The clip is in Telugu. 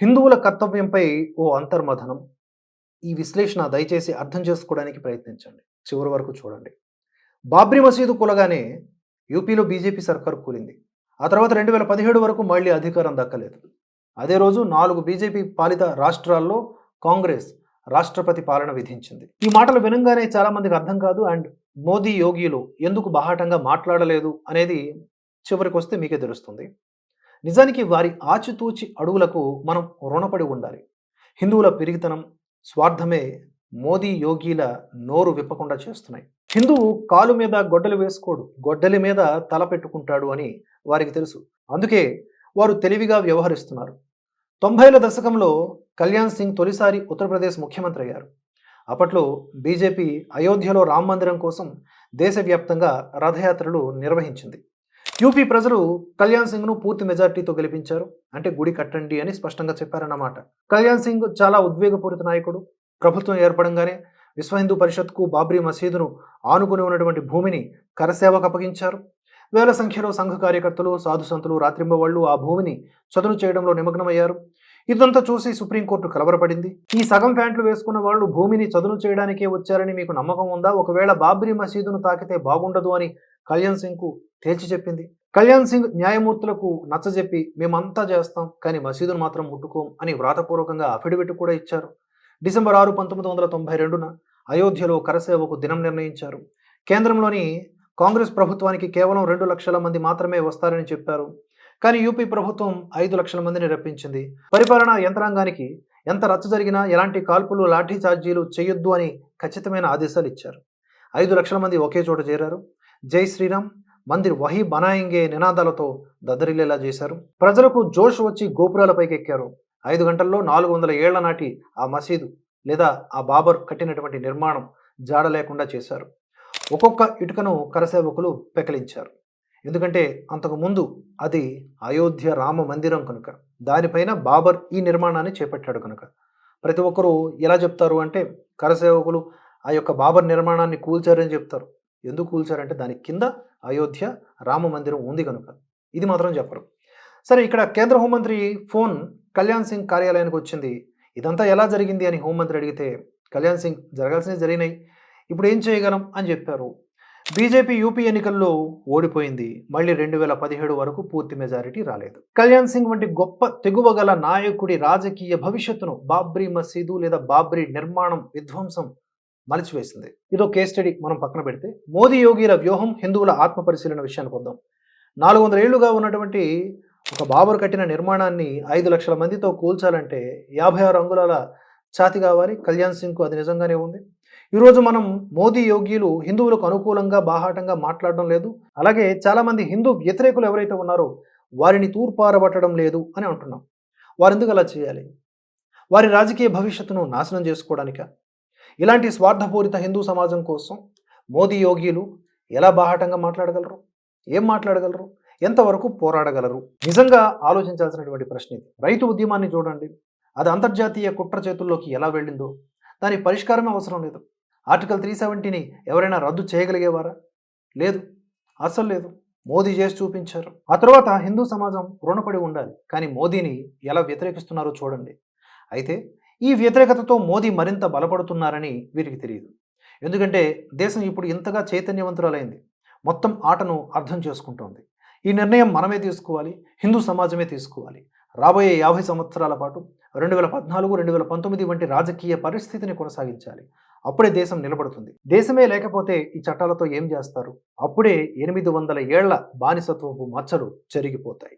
హిందువుల కర్తవ్యంపై ఓ అంతర్మథనం. ఈ విశ్లేషణ దయచేసి అర్థం చేసుకోవడానికి ప్రయత్నించండి. చివరి వరకు చూడండి. బాబ్రీ మసీదు కూలగానే యూపీలో బీజేపీ సర్కారు కూలింది. ఆ తర్వాత రెండు వేల పదిహేడు వరకు మళ్ళీ అధికారం దక్కలేదు. అదే రోజు నాలుగు బీజేపీ పాలిత రాష్ట్రాల్లో కాంగ్రెస్ రాష్ట్రపతి పాలన విధించింది. ఈ మాటలు వినంగానే చాలామందికి అర్థం కాదు అండ్ మోదీ యోగిలు ఎందుకు బాహాటంగా మాట్లాడలేదు అనేది చివరికి వస్తే మీకే తెలుస్తుంది. నిజానికి వారి ఆచితూచి అడుగులకు మనం రుణపడి ఉండాలి. హిందువుల పెరిగితనం స్వార్థమే మోదీ యోగిల నోరు విప్పకుండా చేస్తున్నాయి. హిందువు కాలు మీద గొడ్డలు వేసుకోడు గొడ్డలి మీద తల పెట్టుకుంటాడు అని వారికి తెలుసు. అందుకే వారు తెలివిగా వ్యవహరిస్తున్నారు. తొంభైల దశకంలో కళ్యాణ్ సింగ్ తొలిసారి ఉత్తరప్రదేశ్ ముఖ్యమంత్రి అయ్యారు. అప్పట్లో బీజేపీ అయోధ్యలో రామ మందిరం కోసం దేశవ్యాప్తంగా రథయాత్రలు నిర్వహించింది. యూపీ ప్రజలు కళ్యాణ్ సింగ్ను పూర్తి మెజార్టీతో గెలిపించారు. అంటే గుడి కట్టండి అని స్పష్టంగా చెప్పారన్నమాట. కళ్యాణ్ సింగ్ చాలా ఉద్వేగపూరిత నాయకుడు. ప్రభుత్వం ఏర్పడంగానే విశ్వ హిందూ పరిషత్కు బాబ్రీ మసీదును ఆనుకుని ఉన్నటువంటి భూమిని కరసేవకు అప్పగించారు. వేల సంఖ్యలో సంఘ కార్యకర్తలు సాధు సంతులు రాత్రింబవళ్ళు ఆ భూమిని చదును చేయడంలో నిమగ్నమయ్యారు. ఇదంతా చూసి సుప్రీంకోర్టు కలవరపడింది. ఈ సగం ప్యాంట్లు వేసుకున్న వాళ్ళు భూమిని చదును చేయడానికే వచ్చారని మీకు నమ్మకం ఉందా? ఒకవేళ బాబ్రీ మసీదును తాకితే బాగుండదు అని కళ్యాణ్ సింగ్కు తేల్చి చెప్పింది. కళ్యాణ్ సింగ్ న్యాయమూర్తులకు నచ్చజెప్పి మేమంతా చేస్తాం కానీ మసీదును మాత్రం ముట్టుకోం అని వ్రాతపూర్వకంగా అఫిడవిట్ కూడా ఇచ్చారు. డిసెంబర్ ఆరు పంతొమ్మిది వందల తొంభై రెండున అయోధ్యలో కరసేవకు దినం నిర్ణయించారు. కేంద్రంలోని కాంగ్రెస్ ప్రభుత్వానికి కేవలం రెండు లక్షల మంది మాత్రమే వస్తారని చెప్పారు. కానీ యూపీ ప్రభుత్వం ఐదు లక్షల మందిని రప్పించింది. పరిపాలనా యంత్రాంగానికి ఎంత రచ్చ జరిగినా ఎలాంటి కాల్పులు లాఠీ ఛార్జీలు చేయొద్దు అని ఖచ్చితమైన ఆదేశాలు ఇచ్చారు. ఐదు లక్షల మంది ఒకే చోట చేరారు. జై శ్రీరామ్. మందిర్ వహీ బనాయింగే నినాదాలతో దద్దరిల్లేలా చేశారు. ప్రజలకు జోష్ వచ్చి గోపురాలపైకి ఎక్కారు ఐదు గంటల్లో నాలుగు వందల ఏళ్ళ నాటి ఆ మసీదు లేదా ఆ బాబర్ కట్టినటువంటి నిర్మాణం జాడ లేకుండా చేశారు. ఒక్కొక్క ఇటుకను కరసేవకులు పెకలించారు. ఎందుకంటే అంతకుముందు అది అయోధ్య రామ మందిరం కనుక. దానిపైన బాబర్ ఈ నిర్మాణాన్ని చేపట్టాడు కనుక. ప్రతి ఒక్కరూ ఎలా చెప్తారు అంటే కరసేవకులు ఆ యొక్క బాబర్ నిర్మాణాన్ని కూల్చారని చెప్తారు. ఎందుకు కూల్చారంటే దాని కింద అయోధ్య రామ మందిరం ఉంది కనుక. ఇది మాత్రం చెప్పరు. సరే ఇక్కడ కేంద్ర హోంమంత్రి ఫోన్ కళ్యాణ్ సింగ్ కార్యాలయానికి వచ్చింది. ఇదంతా ఎలా జరిగింది అని హోంమంత్రి అడిగితే కళ్యాణ్ సింగ్ జరగాల్సినవి జరిగినాయి. ఇప్పుడు ఏం చేయగలం? అని చెప్పారు. బీజేపీ యూపీ ఎన్నికల్లో ఓడిపోయింది. మళ్ళీ రెండు వేల పదిహేడు వరకు పూర్తి మెజారిటీ రాలేదు. కళ్యాణ్ సింగ్ వంటి గొప్ప తెగువ గల నాయకుడి రాజకీయ భవిష్యత్తును బాబ్రీ మసీదు లేదా బాబ్రీ నిర్మాణం విధ్వంసం మలిచివేసింది. ఇదో కేస్ స్టడీ మనం పక్కన పెడితే మోదీ యోగిల వ్యూహం హిందువుల ఆత్మ పరిశీలన విషయానికి వద్దాం నాలుగు వందల ఏళ్ళుగా ఉన్నటువంటి ఒక బాబర్ కట్టిన నిర్మాణాన్ని ఐదు లక్షల మందితో కూల్చాలంటే యాభై ఆరు అంగుళాల ఛాతి కావాలి. కళ్యాణ్ సింగ్కు అది నిజంగానే ఉంది. ఈరోజు మనం మోదీ యోగ్యులు హిందువులకు అనుకూలంగా బాహాటంగా మాట్లాడడం లేదు. అలాగే చాలామంది హిందూ వ్యతిరేకులు ఎవరైతే ఉన్నారో వారిని తూర్పారబట్టడం లేదు అని అంటున్నాం. వారు ఎందుకు అలా చేయాలి? వారి రాజకీయ భవిష్యత్తును నాశనం చేసుకోవడానిక? ఇలాంటి స్వార్థపూరిత హిందూ సమాజం కోసం మోదీ యోగ్యులు ఎలా బాహాటంగా మాట్లాడగలరు? ఏం మాట్లాడగలరు? ఎంతవరకు పోరాడగలరు? నిజంగా ఆలోచించాల్సినటువంటి ప్రశ్న ఇది. రైతు ఉద్యమాన్ని చూడండి. అది అంతర్జాతీయ కుట్ర చేతుల్లోకి ఎలా వెళ్ళిందో దాని పరిష్కారమే అవసరం లేదు. ఆర్టికల్ త్రీ సెవెంటీని ఎవరైనా రద్దు చేయగలిగేవారా? లేదు. అసలు లేదు. మోదీ చేసి చూపించారు. ఆ తర్వాత హిందూ సమాజం రుణపడి ఉండాలి. కానీ మోదీని ఎలా వ్యతిరేకిస్తున్నారో చూడండి. అయితే ఈ వ్యతిరేకతతో మోదీ మరింత బలపడుతున్నారని వీరికి తెలియదు. ఎందుకంటే దేశం ఇప్పుడు ఇంతగా చైతన్యవంతురాలైంది. మొత్తం ఆటను అర్థం చేసుకుంటోంది. ఈ నిర్ణయం మనమే తీసుకోవాలి హిందూ సమాజమే తీసుకోవాలి. రాబోయే యాభై సంవత్సరాల పాటు రెండు వేల పద్నాలుగు రెండు వేల పంతొమ్మిది వంటి రాజకీయ పరిస్థితిని కొనసాగించాలి. అప్పుడే దేశం నిలబడుతుంది. దేశమే లేకపోతే ఈ చట్టాలతో ఏం చేస్తారు? అప్పుడే ఎనిమిది వందల ఏళ్ళ బానిసత్వపు మచ్చలు చెరిగిపోతాయి.